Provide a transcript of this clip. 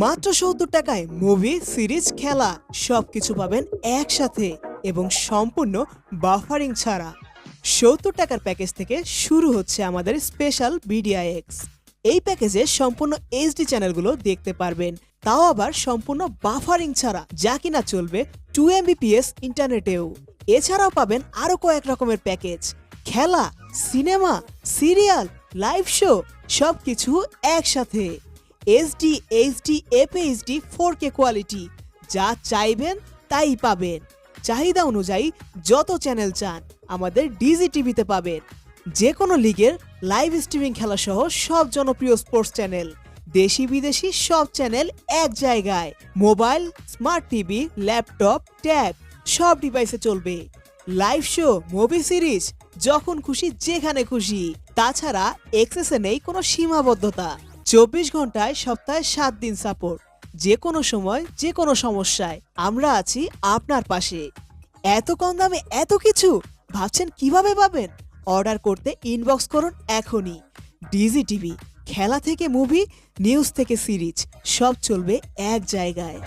মাত্র সত্তর টাকায় মুভি সিরিজ খেলা সবকিছু পাবেন একসাথে এবং সম্পূর্ণ বাফারিং ছাড়া। সত্তর টাকার প্যাকেজ থেকে শুরু হচ্ছে আমাদের স্পেশাল বিডিআইএক্স এই প্যাকেজে সম্পূর্ণ এইচডি চ্যানেলগুলো দেখতে পারবেন। তাও আবার সম্পূর্ণ বাফারিং ছাড়া, যা কিনা চলবে টু এমবিপিএস ইন্টারনেটেও এছাড়াও পাবেন আরও কয়েক রকমের প্যাকেজ খেলা সিনেমা সিরিয়াল লাইভ শো সব কিছু একসাথে। HD HD FHD four K quality যা চাইবেন, তাই পাবেন। চাহিদা অনুযায়ী যত চ্যানেল চান, আমাদের ডিজি টিভিতে পাবেন। যে কোনো লিগের লাইভ স্ট্রিমিং খেলা সহ সব জনপ্রিয় স্পোর্টস চ্যানেল দেশি বিদেশি সব চ্যানেল এক জায়গায়। Mobile smart TV laptop tab সব ডিভাইসে চলবে। লাইভ শো মুভি সিরিজ যখন খুশি, যেখানে খুশি। তাছাড়া এক্সেসে নেই কোনো সীমাবদ্ধতা। চব্বিশ ঘন্টায় সপ্তাহে সাত দিন সাপোর্ট যে কোনো সময়, যে কোনো সমস্যায়। আমরা আছি আপনার পাশে। এত কম দামে এত কিছু? ভাবছেন কীভাবে পাবেন? অর্ডার করতে ইনবক্স করুন এখনই। ডিজি টিভি খেলা থেকে মুভি নিউজ থেকে সিরিজ সব চলবে এক জায়গায়।